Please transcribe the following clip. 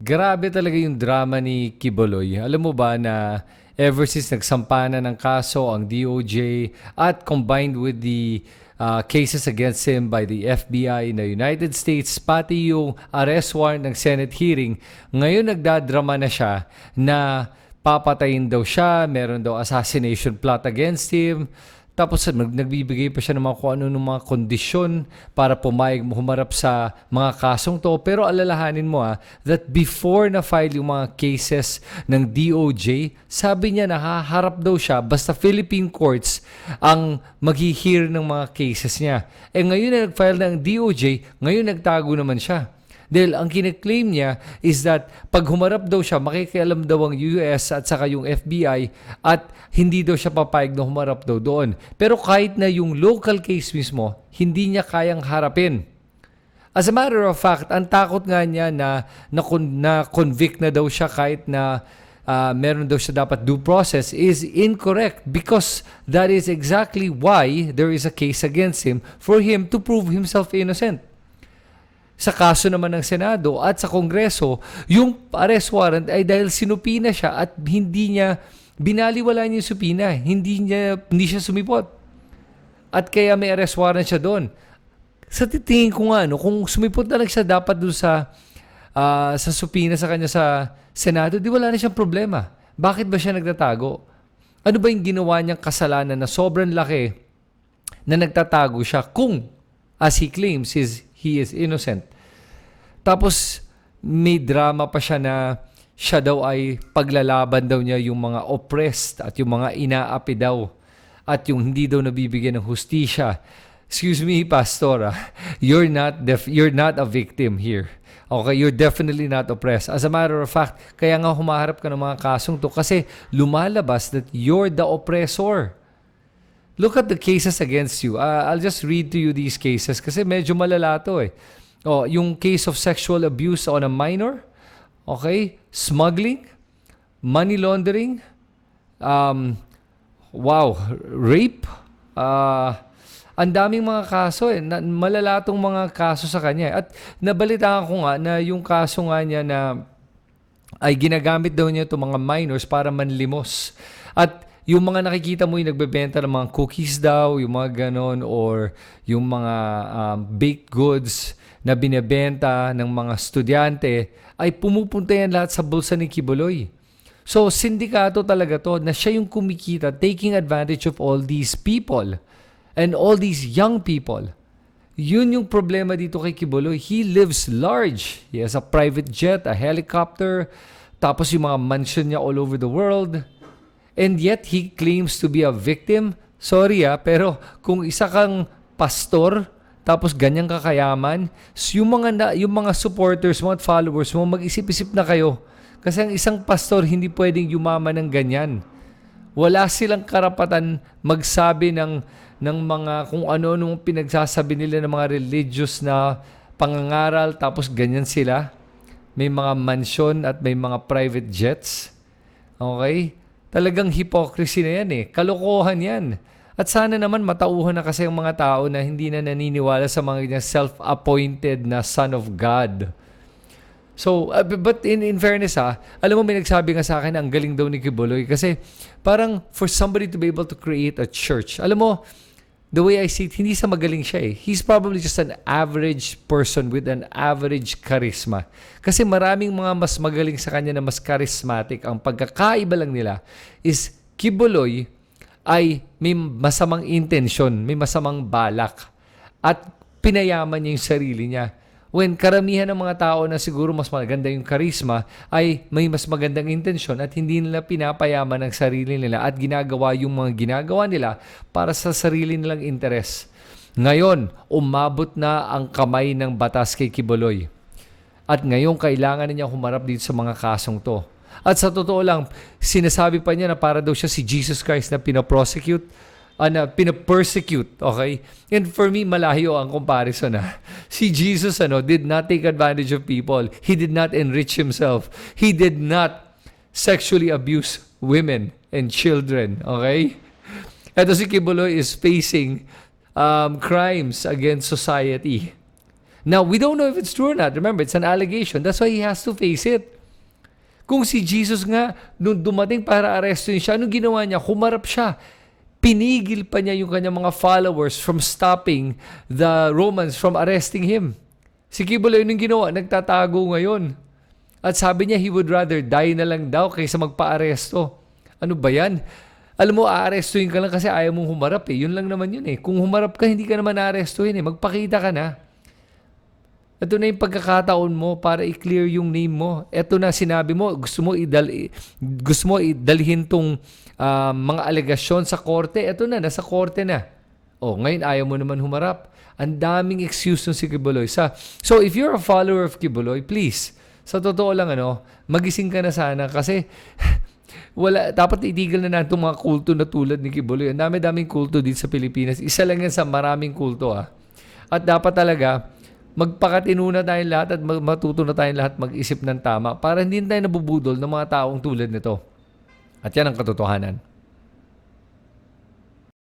Grabe talaga yung drama ni Kiboloy. Alam mo ba na ever since nagsampa na ng kaso ang DOJ at combined with the uh, cases against him by the FBI in the United States, pati yung arrest warrant ng Senate hearing, ngayon nagdadrama na siya na papatayin daw siya, meron daw assassination plot against him. Tapos nag- nagbibigay pa siya ng mga kung ano ng mga kondisyon para pumayag humarap sa mga kasong to. Pero alalahanin mo ah, that before na file yung mga cases ng DOJ, sabi niya na haharap daw siya basta Philippine courts ang maghihear ng mga cases niya. Eh ngayon na nag-file ng DOJ, ngayon nagtago naman siya. Dahil ang kine-claim niya is that pag humarap daw siya, makikialam daw ang US at saka yung FBI at hindi daw siya papayag na humarap daw doon. Pero kahit na yung local case mismo, hindi niya kayang harapin. As a matter of fact, ang takot nga niya na na, na convict na daw siya kahit na uh, meron daw siya dapat due process is incorrect because that is exactly why there is a case against him for him to prove himself innocent sa kaso naman ng Senado at sa Kongreso, yung arrest warrant ay dahil sinupina siya at hindi niya binaliwala niya yung supina, hindi niya hindi siya sumipot. At kaya may arrest warrant siya doon. Sa titingin ko nga, no, kung sumipot na lang siya dapat doon sa uh, sa supina sa kanya sa Senado, di wala na siyang problema. Bakit ba siya nagtatago? Ano ba yung ginawa niyang kasalanan na sobrang laki na nagtatago siya kung, as he claims, is he is innocent. Tapos may drama pa siya na siya daw ay paglalaban daw niya yung mga oppressed at yung mga inaapi daw at yung hindi daw nabibigyan ng hustisya. Excuse me, pastor, ah, you're not def- you're not a victim here. Okay, you're definitely not oppressed. As a matter of fact, kaya nga humaharap ka ng mga kasong to kasi lumalabas that you're the oppressor. Look at the cases against you. Uh, I'll just read to you these cases kasi medyo malala to eh. Oh, yung case of sexual abuse on a minor, okay? Smuggling, money laundering, um, wow, rape, uh, ang daming mga kaso eh. Na, malala tong mga kaso sa kanya. At nabalitaan ko nga na yung kaso nga niya na ay ginagamit daw niya itong mga minors para manlimos. At yung mga nakikita mo yung nagbebenta ng mga cookies daw, yung mga ganon, or yung mga um, baked goods na binebenta ng mga estudyante, ay pumupunta yan lahat sa bulsa ni Kibuloy. So, sindikato talaga to na siya yung kumikita, taking advantage of all these people and all these young people. Yun yung problema dito kay Kibuloy. He lives large. He has a private jet, a helicopter, tapos yung mga mansion niya all over the world. And yet, he claims to be a victim. Sorry ah, pero kung isa kang pastor, tapos ganyang kakayaman, yung mga, na, yung mga supporters mo at followers mo, mag-isip-isip na kayo. Kasi ang isang pastor, hindi pwedeng yumaman ng ganyan. Wala silang karapatan magsabi ng ng mga kung ano nung pinagsasabi nila ng mga religious na pangangaral tapos ganyan sila. May mga mansion at may mga private jets. Okay? Talagang hypocrisy na yan eh. Kalokohan yan. At sana naman matauhan na kasi ang mga tao na hindi na naniniwala sa mga self-appointed na Son of God. So, uh, but in, in fairness ha, alam mo may nagsabi nga sa akin ang galing daw ni Kibuloy kasi parang for somebody to be able to create a church, alam mo, the way I see it, hindi sa magaling siya eh. He's probably just an average person with an average charisma. Kasi maraming mga mas magaling sa kanya na mas charismatic. Ang pagkakaiba lang nila is Kibuloy ay may masamang intensyon, may masamang balak. At pinayaman niya yung sarili niya. When karamihan ng mga tao na siguro mas maganda yung charisma ay may mas magandang intensyon at hindi nila pinapayaman ang sarili nila at ginagawa yung mga ginagawa nila para sa sarili nilang interes. Ngayon, umabot na ang kamay ng batas kay Kiboloy. At ngayon, kailangan niya humarap dito sa mga kasong to. At sa totoo lang, sinasabi pa niya na para daw siya si Jesus Christ na pinaprosecute na pinapersecute, okay? And for me, malayo ang comparison na. Si Jesus ano, did not take advantage of people. He did not enrich himself. He did not sexually abuse women and children, okay? Ito si Kibuloy is facing um, crimes against society. Now, we don't know if it's true or not. Remember, it's an allegation. That's why he has to face it. Kung si Jesus nga, nung dumating para arrestin siya, anong ginawa niya? Humarap siya. Pinigil pa niya yung kanyang mga followers from stopping the Romans from arresting him. Si Kibuloy nung ginawa, nagtatago ngayon. At sabi niya, he would rather die na lang daw kaysa magpa-aresto. Ano ba yan? Alam mo, aarestuhin ka lang kasi ayaw mong humarap eh. Yun lang naman yun eh. Kung humarap ka, hindi ka naman aarestuhin eh. Magpakita ka na. Ito na yung pagkakataon mo para i-clear yung name mo. Ito na sinabi mo, gusto mo idal gusto mo idalhin tong ah, mga alegasyon sa korte. Ito na, nasa korte na. Oh, ngayon ayaw mo naman humarap. Ang daming excuse ng si Kibuloy. Sa, so if you're a follower of Kibuloy, please, sa totoo lang ano, magising ka na sana kasi wala dapat itigil na natin mga kulto na tulad ni Kibuloy. Ang dami-daming kulto dito sa Pilipinas. Isa lang yan sa maraming kulto ah. At dapat talaga magpakatino na tayong lahat at matuto na tayong lahat mag-isip ng tama para hindi tayo nabubudol ng mga taong tulad nito. At yan ang katotohanan.